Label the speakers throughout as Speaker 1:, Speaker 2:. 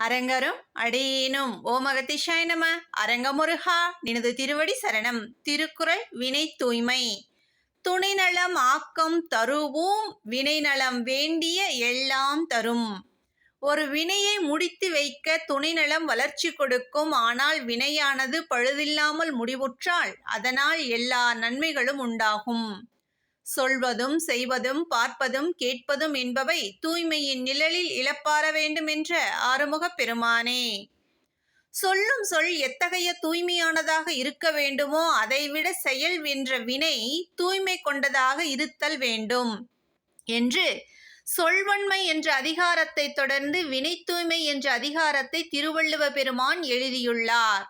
Speaker 1: அரங்கரும் அடியேனும் ஓமகதிஷாய நம. அரங்கமுருகா நினது திருவடி சரணம். திருக்குறள் வினை தூய்மை. துணைநலம் ஆக்கம் தருவும். வினைநலம் வேண்டிய எல்லாம் தரும். ஒரு வினையை முடித்து வைக்க துணைநலம் வளர்ச்சி கொடுக்கும். ஆனால் வினையானது பழுதில்லாமல் முடிவுற்றால் அதனால் எல்லா நன்மைகளும் உண்டாகும். சொல்வதும் செய்வதும் பார்ப்பதும் கேட்பதும் என்பவை தூய்மையின் நிழலில் இழப்பார வேண்டும் என்ற ஆறுமுகப் பெருமானே. சொல்லும் சொல் எத்தகைய தூய்மையானதாக இருக்க வேண்டுமோ அதைவிட செயல் என்ற வினை தூய்மை கொண்டதாக இருத்தல் வேண்டும் என்று சொல்வன்மை என்ற அதிகாரத்தை தொடர்ந்து வினை தூய்மை என்ற அதிகாரத்தை திருவள்ளுவ பெருமான் எழுதியுள்ளார்.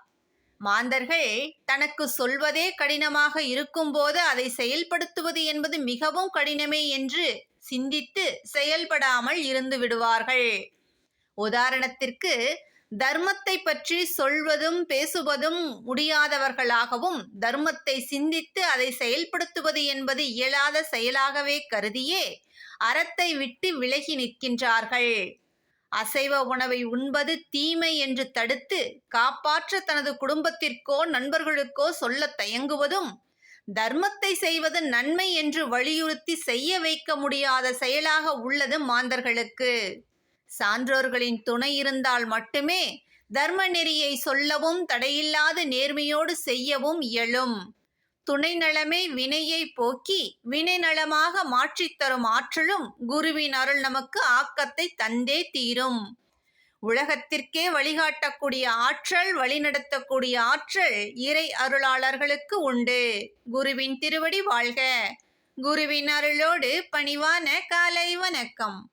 Speaker 1: மாந்தர்கள் தனக்கு சொல்வதே கடினமாக இருக்கும்போது அதை செயல்படுத்துவது என்பது மிகவும் கடினமே என்று சிந்தித்து செயல்படாமல் இருந்து விடுவார்கள். உதாரணத்திற்கு தர்மத்தை பற்றி சொல்வதும் பேசுவதும் முடியாதவர்களாகவும் தர்மத்தை சிந்தித்து அதை செயல்படுத்துவது என்பது இயலாத செயலாகவே கருதியே அறத்தை விட்டு விலகி நிற்கின்றார்கள். அசைவ உணவை உண்பது தீமை என்று தடுத்து காப்பாற்ற தனது குடும்பத்திற்கோ நண்பர்களுக்கோ சொல்லத் தயங்குவதும் தர்மத்தை செய்வது நன்மை என்று வலியுறுத்தி செய்ய வைக்க முடியாத செயலாக உள்ளது மாந்தர்களுக்கு. சான்றோர்களின் துணை இருந்தால் மட்டுமே தர்ம நெறியை சொல்லவும் தடையில்லாது நேர்மையோடு செய்யவும் இயலும். துணை நலமே வினையை போக்கி வினை நலமாக மாற்றித் தரும் ஆற்றலும் குருவின் அருள் நமக்கு ஆக்கத்தை தந்தே தீரும். உலகத்திற்கே வழிகாட்டக்கூடிய ஆற்றல் வழிநடத்தக்கூடிய ஆற்றல் இறை அருளாளர்களுக்கு உண்டு. குருவின் திருவடி வாழ்க. குருவின் அருளோடு பணிவான காலை வணக்கம்.